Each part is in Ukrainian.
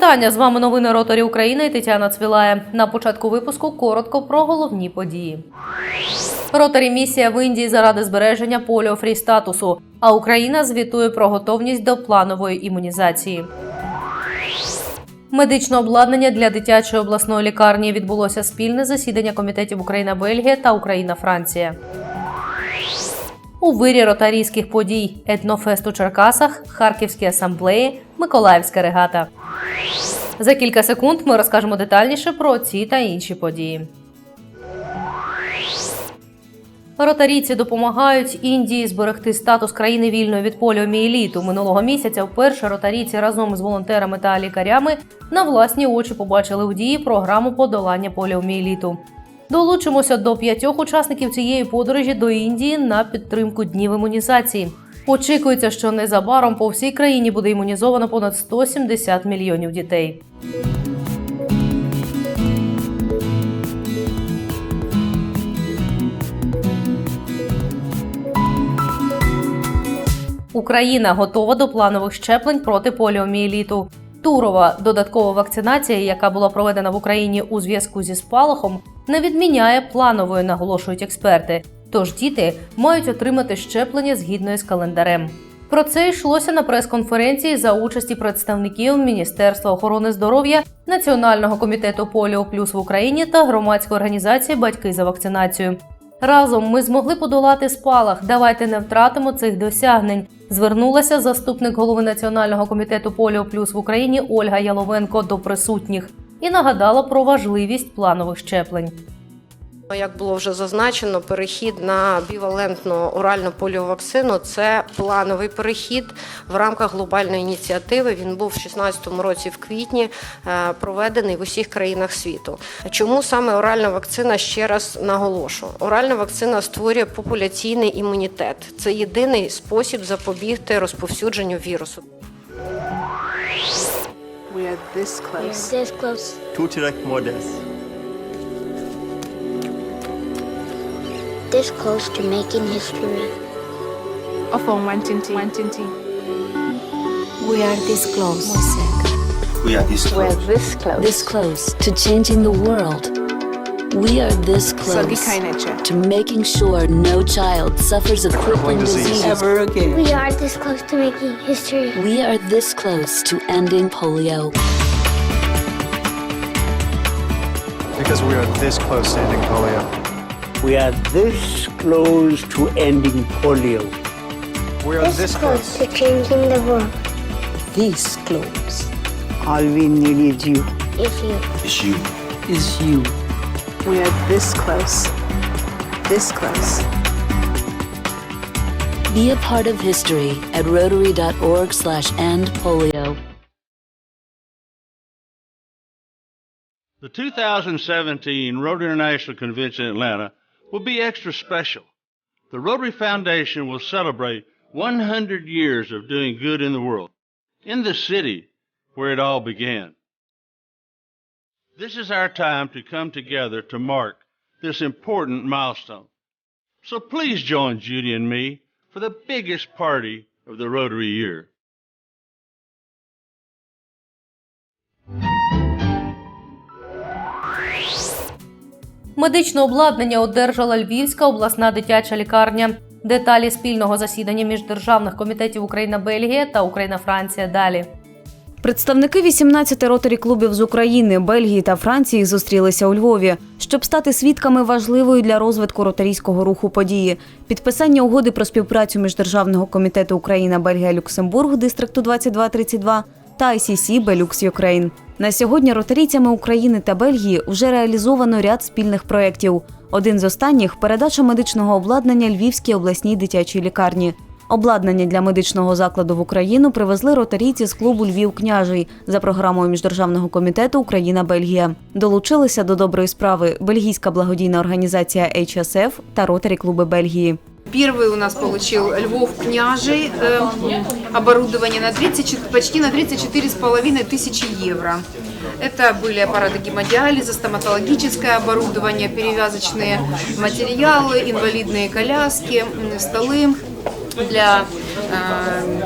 Вітання з вами новини Ротарі України і Тетяна Цвілає. На початку випуску коротко про головні події. Ротарі місія в Індії заради збереження поліофрі статусу. А Україна звітує про готовність до планової імунізації. Медичне обладнання для дитячої обласної лікарні відбулося спільне засідання комітетів Україна Бельгія та Україна Франція. У вирі ротарійських подій етнофест у Черкасах, Харківські асамблеї, Миколаївська регата. За кілька секунд ми розкажемо детальніше про ці та інші події. Ротарійці допомагають Індії зберегти статус країни вільної від поліомієліту. Минулого місяця вперше ротарійці разом з волонтерами та лікарями на власні очі побачили у дії програму подолання поліомієліту. Долучимося до п'ятьох учасників цієї подорожі до Індії на підтримку днів імунізації. Очікується, що незабаром по всій країні буде імунізовано понад 170 мільйонів дітей. Україна готова до планових щеплень проти поліомієліту. Турова додаткова вакцинація, яка була проведена в Україні у зв'язку зі спалахом, не відміняє планової, наголошують експерти. Тож діти мають отримати щеплення згідно із календарем. Про це йшлося на прес-конференції за участі представників Міністерства охорони здоров'я, Національного комітету Поліо Плюс в Україні та громадської організації Батьки за вакцинацію. Разом ми змогли подолати спалах. Давайте не втратимо цих досягнень. Звернулася заступник голови Національного комітету Поліо Плюс в Україні Ольга Яловенко до присутніх і нагадала про важливість планових щеплень. Як було вже зазначено, перехід на бівалентну оральну поліовакцину це плановий перехід в рамках глобальної ініціативи. Він був в 2016 році в квітні е, проведений в усіх країнах світу. Чому саме оральна вакцина? Ще раз наголошу: оральна вакцина створює популяційний імунітет. Це єдиний спосіб запобігти розповсюдженню вірусу. We are this close. This close. Tutirek Modes. This close to making history. Ofon Wantinti. Wantinti. We are this close. We are this close. We're close. this close. This close to changing the world. We are this close to making sure no child suffers a crippling disease. Ever again. We are this close to making history. We are this close to ending polio. Because we are this close to ending polio. We are this close to ending polio. We are this close. to changing the world. This close All we need is you. Is you It's you. is you. We are this close. This close. Be a part of history at rotary.org slash end polio. The 2017 Rotary International Convention in Atlanta will be extra special. The Rotary Foundation will celebrate 100 years of doing good in the world, in the city where it all began. This is our time to come together to mark this important milestone. So please join Judy and me for the biggest party of the Rotary year. Медичне обладнання одержала Львівська обласна дитяча лікарня. Деталі спільного засідання міждержавних комітетів Україна-Бельгія та Україна-Франція далі. Представники 18 ротарі клубів з України, Бельгії та Франції зустрілися у Львові, щоб стати свідками важливої для розвитку ротарійського руху події. Підписання угоди про співпрацю міждержавного комітету Україна, Бельгія, Люксембург дистрикту 2232 та ICC Белюкс Юкрейн. На сьогодні ротарійцями України та Бельгії вже реалізовано ряд спільних проєктів. Один з останніх передача медичного обладнання Львівській обласній дитячій лікарні. Обладнання для медичного закладу в Україну привезли ротарійці з клубу Львів княжий за програмою міждержавного комітету Україна Бельгія. Долучилися до доброї справи бельгійська благодійна організація HSF та ротарі клуби Бельгії. Первый у нас получил Львов княжий э, оборудование на 30, почти на 34,5 тысячи евро. Это были аппараты гемодиализа, стоматологическое оборудование, перевязочные материалы, инвалидные коляски, м, столы для э,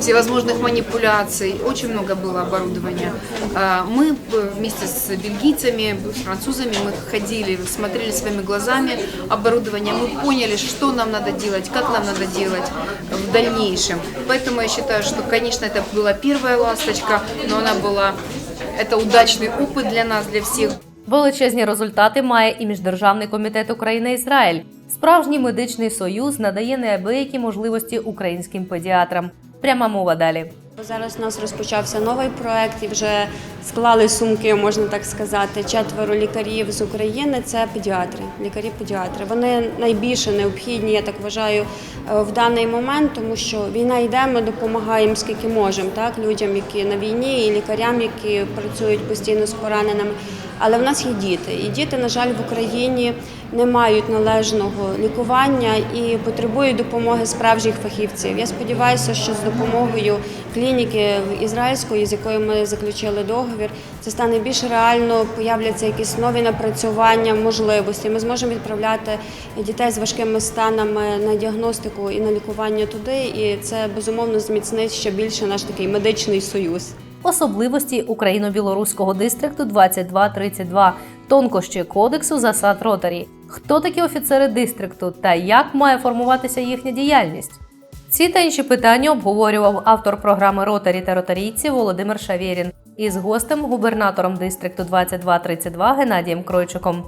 всевозможных манипуляций. Очень много было оборудования. А, Мы э, вместе с бельгийцами, с французами, мы ходили, смотрели своими глазами оборудование. Мы поняли, что нам надо делать, как нам надо делать в дальнейшем. Поэтому я считаю, что, конечно, это была первая ласточка, но она была... Это удачный опыт для нас, для всех. Величезні результати має і Міждержавний комітет Україна-Ізраїль. Справжній медичний союз надає неабиякі можливості українським педіатрам. Пряма мова далі. Зараз у нас розпочався новий проект і вже склали сумки, можна так сказати. Четверо лікарів з України це педіатри, лікарі-педіатри. Вони найбільше необхідні, я так вважаю, е, в даний момент, тому що війна йде, ми допомагаємо скільки можемо, так людям, які на війні, і лікарям, які працюють постійно з пораненими. Але в нас є діти, і діти, на жаль, в Україні не мають належного лікування і потребують допомоги справжніх фахівців. Я сподіваюся, що з допомогою клініки ізраїльської, з якою ми заключили договір, це стане більш реально, появляться якісь нові напрацювання, можливості. Ми зможемо відправляти дітей з важкими станами на діагностику і на лікування туди, і це безумовно зміцнить ще більше наш такий медичний союз. Особливості україно-білоруського дистрикту 2232, тонкощі кодексу засад ротарі. Хто такі офіцери дистрикту та як має формуватися їхня діяльність? Ці та інші питання обговорював автор програми Ротарі та ротарійці Володимир Шавєрін із гостем губернатором дистрикту 2232 Геннадієм Кройчиком.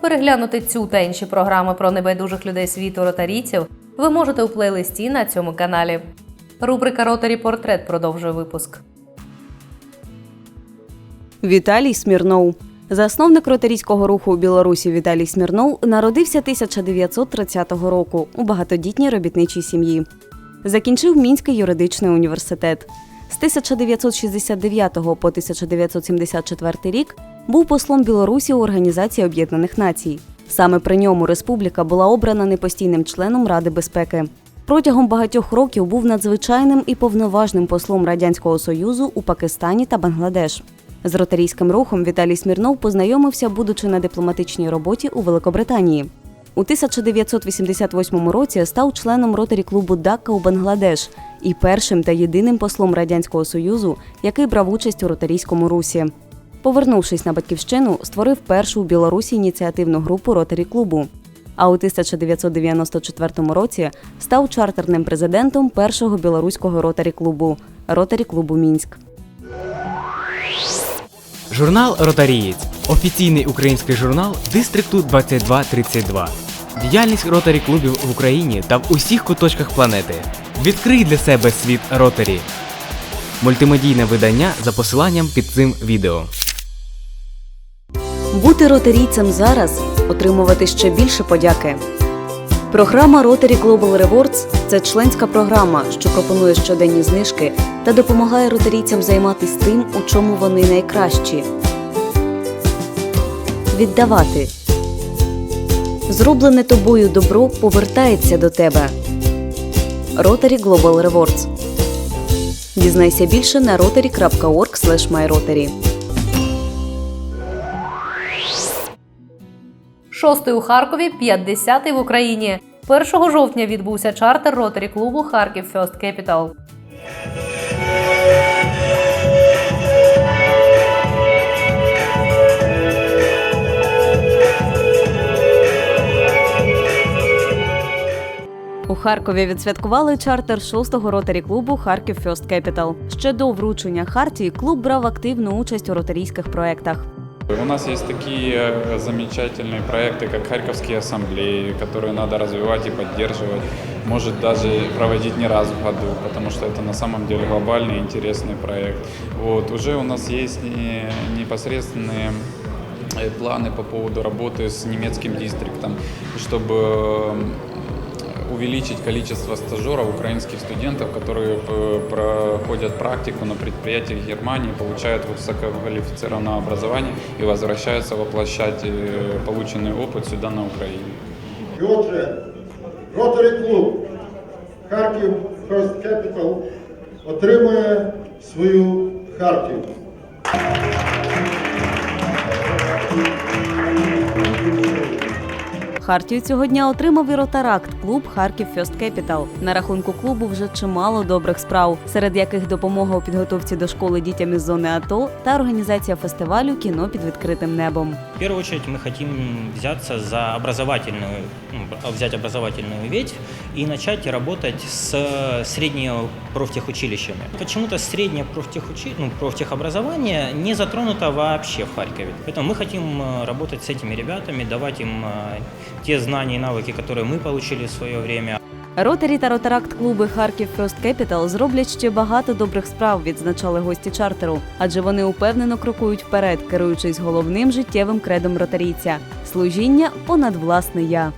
Переглянути цю та інші програми про небайдужих людей світу ротарійців ви можете у плейлисті на цьому каналі. Рубрика Ротарі Портрет продовжує випуск. Віталій Смірнов. Засновник ротарійського руху у Білорусі Віталій Смірнов народився 1930 року у багатодітній робітничій сім'ї. Закінчив Мінський юридичний університет. З 1969 по 1974 рік був послом Білорусі у Організації Об'єднаних Націй. Саме при ньому республіка була обрана непостійним членом Ради безпеки. Протягом багатьох років був надзвичайним і повноважним послом Радянського Союзу у Пакистані та Бангладеш. З ротарійським рухом Віталій Смірнов познайомився, будучи на дипломатичній роботі у Великобританії. У 1988 році став членом ротарі клубу Дакка у Бангладеш і першим та єдиним послом Радянського Союзу, який брав участь у ротарійському русі. Повернувшись на батьківщину, створив першу у Білорусі ініціативну групу ротарі клубу. А у 1994 році став чартерним президентом першого білоруського ротарі клубу ротарі клубу Мінськ. Журнал Ротарієць офіційний український журнал дистрикту 2232. Діяльність ротарі клубів в Україні та в усіх куточках планети. Відкрий для себе світ ротарі. Мультимедійне видання за посиланням під цим відео. Бути ротарійцем зараз отримувати ще більше подяки. Програма Rotary Global Rewards – це членська програма, що пропонує щоденні знижки та допомагає ротарійцям займатися тим, у чому вони найкращі. Віддавати. Зроблене тобою добро повертається до тебе. Rotary Global Rewards. Дізнайся більше на rotary.org myrotary. Шостий у Харкові, 50-й в Україні. 1 жовтня відбувся чартер ротарі клубу Харків First Capital. У Харкові відсвяткували чартер шостого ротарі клубу Харків First Capital. Ще до вручення хартії клуб брав активну участь у ротарійських проєктах. У нас есть такие э, замечательные проекты, как Харьковские ассамблеи, которые надо развивать и поддерживать. Может даже проводить не раз в году, потому что это на самом деле глобальный интересный проект. Вот. Уже у нас есть не- непосредственные э, планы по поводу работы с немецким дистриктом, чтобы э, увеличить количество стажеров, украинских студентов, которые э, проходят практику на предприятиях Германии, получают высококвалифицированное образование и возвращаются воплощать э, полученный опыт сюда на Украину. І отже, Ротary клуб Харків First Capital отримує свою хартію. Хартію цього дня отримав і ротаракт клуб Харків Фьост Кепітал. На рахунку клубу вже чимало добрих справ, серед яких допомога у підготовці до школи дітям із зони АТО та організація фестивалю кіно під відкритим небом. В першу чергу ми хочемо взятися за образовательну, взяти образовательну ветвь и начать работать с средними профтехучилищами. Почему-то среднее профтехучи... ну, профтехобразование не затронуто вообще в Харькове. Поэтому мы хотим э, работать с этими ребятами, давать им э, те знания и навыки, которые мы получили в свое время. Ротарі та ротаракт клуби Харків Фьост Кепітал зроблять ще багато добрих справ, відзначали гості чартеру, адже вони упевнено крокують вперед, керуючись головним життєвим кредом ротарійця служіння понад власне я.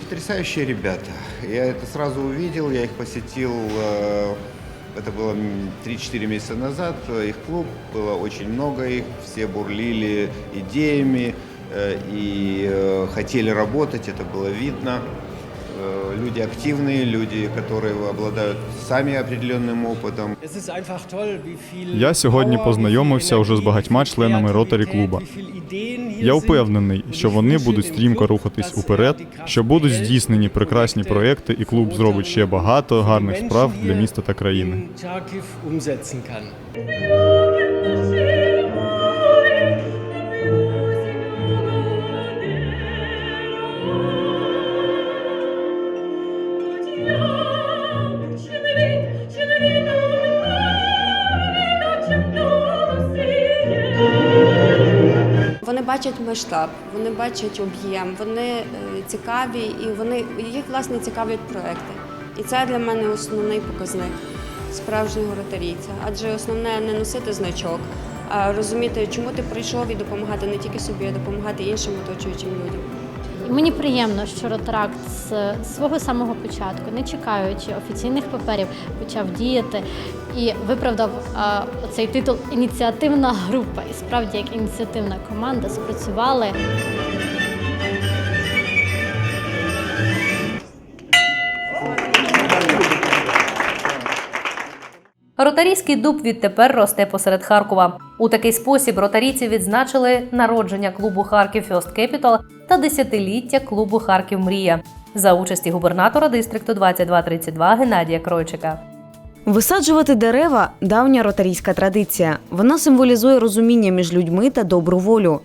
Потрясающие ребята. Я это сразу увидел, я их посетил, э, это было м, 3-4 месяца назад, э, их клуб, было очень много их, все бурлили идеями э, и хотели работать, это было видно. Э, Люди активные, люди, которые обладают сами определенным опытом. Я сьогодні познайомився вже з багатьма членами ротарі клуба. Я впевнений, що вони будуть стрімко рухатись уперед, що будуть здійснені прекрасні проекти, і клуб зробить ще багато гарних справ для міста та країни. Бачать масштаб, вони бачать об'єм, вони е, цікаві і вони їх власне цікавлять проекти. І це для мене основний показник справжнього ротарійця. Адже основне не носити значок, а розуміти, чому ти прийшов і допомагати не тільки собі, а допомагати іншим оточуючим людям. Мені приємно, що Ротаракт з свого самого початку, не чекаючи офіційних паперів, почав діяти і виправдав цей титул ініціативна група. І справді, як ініціативна команда, спрацювали. Ротарійський дуб відтепер росте посеред Харкова. У такий спосіб ротарійці відзначили народження клубу Харків Фьост Кепітал та десятиліття клубу Харків Мрія за участі губернатора дистрикту 2232 Геннадія Кройчика. Висаджувати дерева давня ротарійська традиція. Вона символізує розуміння між людьми та добру волю.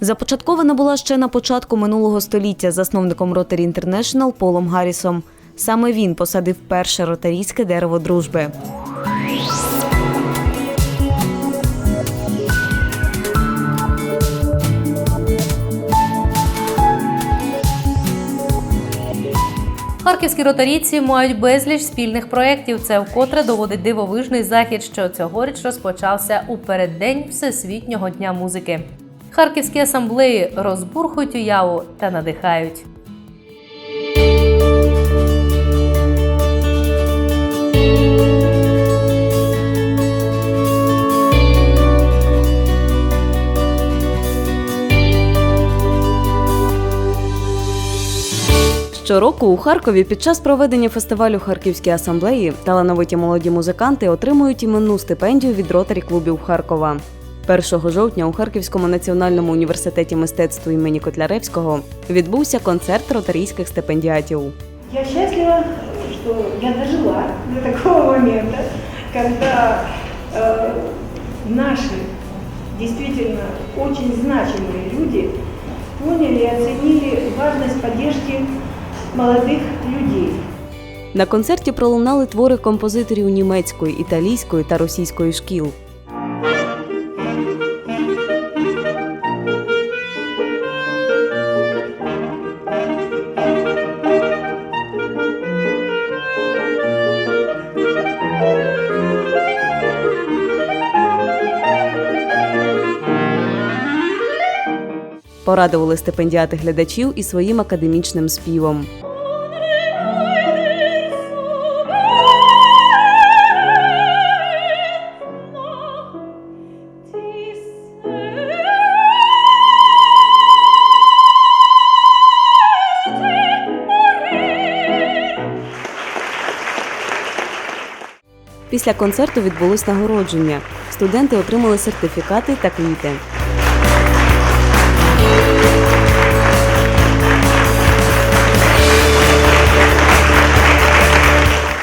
Започаткована була ще на початку минулого століття засновником Rotary International Полом Гаррісом. Саме він посадив перше ротарійське дерево дружби. Харківські ротарійці мають безліч спільних проєктів. Це вкотре доводить дивовижний захід, що цьогоріч розпочався у переддень Всесвітнього дня музики. Харківські асамблеї розбурхують уяву та надихають. Щороку у Харкові під час проведення фестивалю Харківські асамблеї талановиті молоді музиканти отримують іменну стипендію від ротарі клубів Харкова. 1 жовтня у Харківському національному університеті мистецтв імені Котляревського відбувся концерт ротарійських стипендіатів. Я счастлива, что я дожила до такого момента, когда э, наши действительно очень значимые люди поняли и оценили важность поддержки молодых людей. На концерті пролунали твори композиторів німецької, італійської та російської шкіл. Порадували стипендіати глядачів і своїм академічним співом. Після концерту відбулось нагородження. Студенти отримали сертифікати та квіти.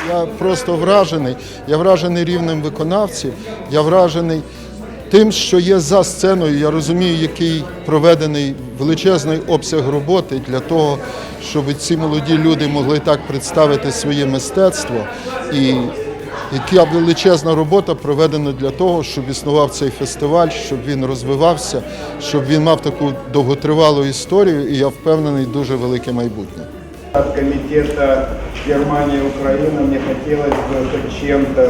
Я просто вражений. Я вражений рівнем виконавців. Я вражений тим, що є за сценою. Я розумію, який проведений величезний обсяг роботи для того, щоб ці молоді люди могли так представити своє мистецтво і яка величезна робота проведена для того, щоб існував цей фестиваль, щоб він розвивався, щоб він мав таку довготривалу історію, і я впевнений, дуже велике майбутнє. От комитета Германия и Украина мне хотелось бы хоть чем-то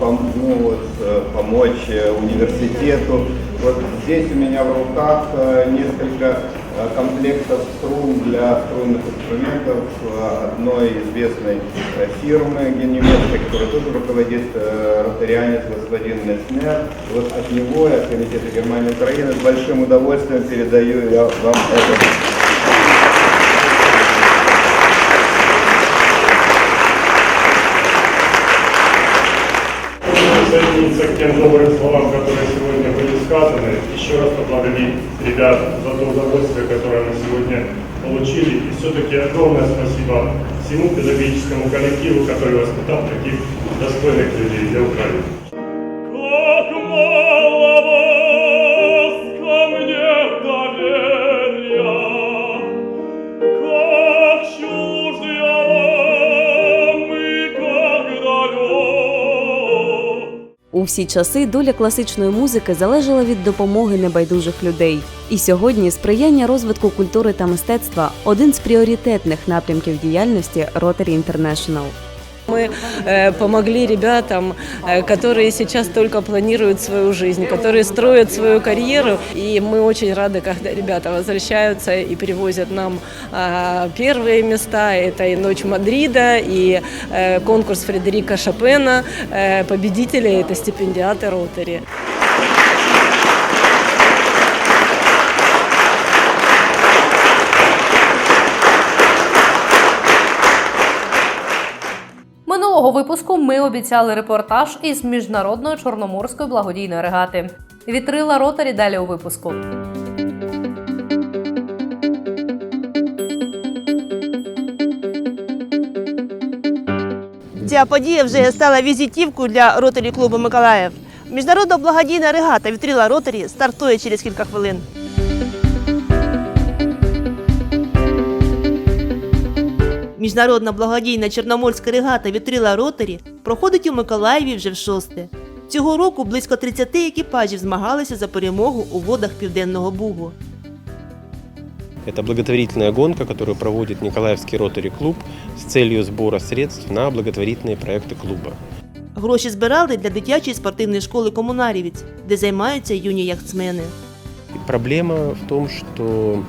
пом- ну, вот, э, помочь э, университету. Вот здесь у меня в руках э, несколько э, комплектов струн для струнных инструментов э, одной известной э, фирмы немецкой, которая тоже руководит э, ротарианец господин Месснер. Вот от него и от комитета Германии и Украины с большим удовольствием передаю я вам это. присоединиться к тем добрым словам, которые сегодня сказаны. Еще раз поблагодарить ребят за то удовольствие, которое мы сегодня получили. И все-таки огромное спасибо всему педагогическому коллективу, который воспитал таких достойных людей для Украины. Всі часи доля класичної музики залежала від допомоги небайдужих людей. І сьогодні сприяння розвитку культури та мистецтва один з пріоритетних напрямків діяльності Rotary International. Мы э, помогли ребятам, э, которые сейчас только планируют свою жизнь, которые строят свою карьеру. И мы очень рады, когда ребята возвращаются и привозят нам э, первые места. Это и Ночь Мадрида, и э, конкурс Фредерика Шопена. Э, победители – это стипендиаты Ротари. Випуску ми обіцяли репортаж із міжнародної чорноморської благодійної регати. Вітрила ротарі далі у випуску. Ця подія вже стала візитівкою для ротарі клубу Миколаїв. Міжнародна благодійна регата вітрила ротарі стартує через кілька хвилин. Міжнародна благодійна чорноморська регата вітрила ротарі проходить у Миколаєві вже в шосте. Цього року близько 30 екіпажів змагалися за перемогу у водах Південного Бугу. Это благотворительная гонка, которую проводит Николаевский ротари клуб с целью сбора средств на благотворительные проекты клуба. Гроші збирали для дитячої спортивної школи Комунарівець, де займаються юні яхтсмени. И проблема в том, что э,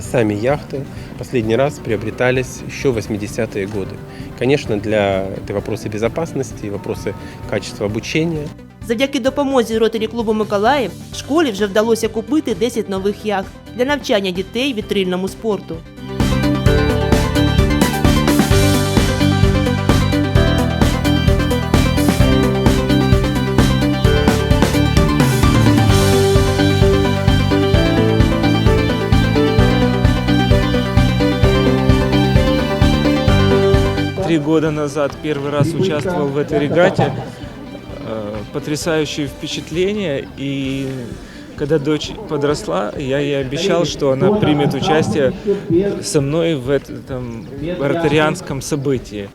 сами яхты последний раз приобретались еще в 80-е годы. Конечно, для это вопросы безопасности, вопросы качества обучения. Завдяки допомозі ротарі клубу Миколаїв школі вже вдалося купити 10 нових яхт для навчання дітей вітрильному спорту. Три года назад первый раз участвовал в этой регате. Э, Потрясающие впечатления. И когда дочь подросла, я ей обещал, что она примет участие со мной в этом ротарианском событии.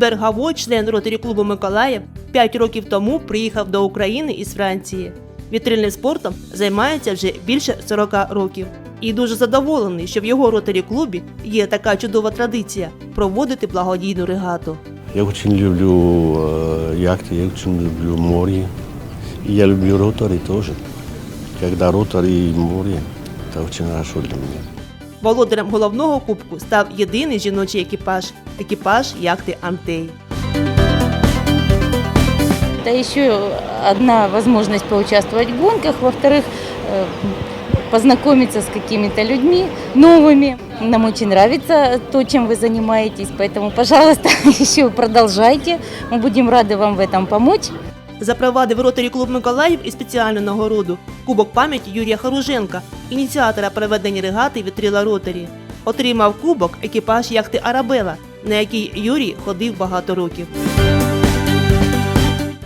Жільбер Гаво, член ротарі клубу Миколаїв, 5 років тому приїхав до України із Франції. Вітрильним спортом займається вже більше 40 років. І дуже задоволений, що в його ротарі клубі є така чудова традиція проводити благодійну регату. Я очень люблю э, яхты, я очень люблю море. И я люблю ротори тоже. Когда ротори и море, это очень хорошо для меня. Володарем головного кубку став єдиний жіночий екіпаж екіпаж яхти Антей. Это еще одна возможность поучаствовать в гонках. Во-вторых, э, познакомиться с какими-то людьми новыми. Нам очень нравится то, чем вы занимаетесь, поэтому, пожалуйста, еще продолжайте. Мы будем рады вам в этом помочь. Запровадив ротарі клуб Миколаїв і спеціальну нагороду Кубок пам'яті Юрія Харуженка, ініціатора проведення регати вітрила ротарі. Отримав кубок екіпаж яхти Арабела, на якій Юрій ходив багато років.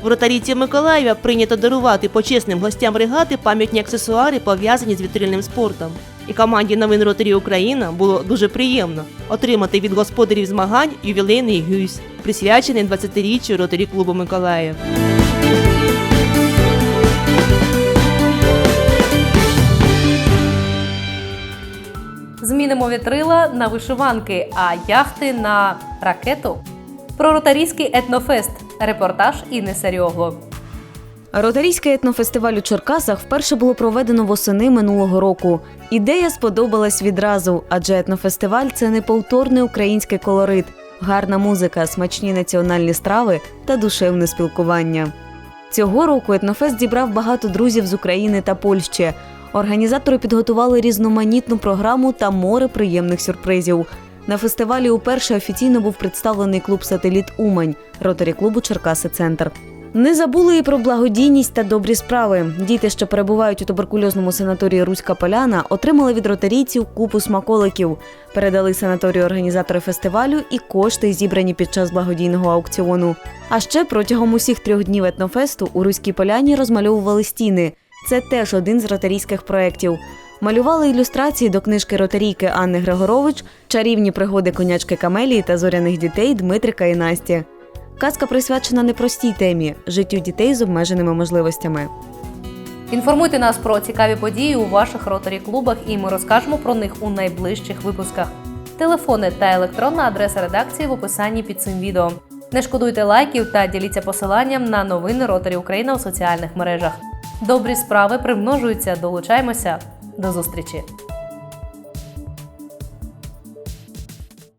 В ротарійці Миколаєва прийнято дарувати почесним гостям регати пам'ятні аксесуари, пов'язані з вітрильним спортом. І команді новин Ротарі Україна було дуже приємно отримати від господарів змагань ювілейний гюйс, присвячений 20-річчю Ротарі клубу Миколаїв. Змінимо вітрила на вишиванки, а яхти на ракету. Про ротарійський етнофест. Репортаж Інни Серйогло. Ротарійський етнофестиваль у Черкасах вперше було проведено восени минулого року. Ідея сподобалась відразу, адже етнофестиваль це неповторний український колорит, гарна музика, смачні національні страви та душевне спілкування. Цього року етнофест зібрав багато друзів з України та Польщі. Організатори підготували різноманітну програму та море приємних сюрпризів. На фестивалі уперше офіційно був представлений клуб Сателіт Умань, ротарі клубу Черкаси Центр. Не забули і про благодійність та добрі справи. Діти, що перебувають у туберкульозному санаторії Руська Поляна, отримали від ротарійців купу смаколиків, передали санаторію організатори фестивалю і кошти, зібрані під час благодійного аукціону. А ще протягом усіх трьох днів етнофесту у Руській Поляні розмальовували стіни. Це теж один з ротарійських проєктів. Малювали ілюстрації до книжки ротарійки Анни Григорович, чарівні пригоди конячки Камелії та зоряних дітей Дмитрика і Насті. Казка присвячена непростій темі життю дітей з обмеженими можливостями. Інформуйте нас про цікаві події у ваших ротарі клубах, і ми розкажемо про них у найближчих випусках. Телефони та електронна адреса редакції в описанні під цим відео. Не шкодуйте лайків та діліться посиланням на новини Ротарі Україна у соціальних мережах. Добрі справи примножуються. долучаємося. До зустрічі!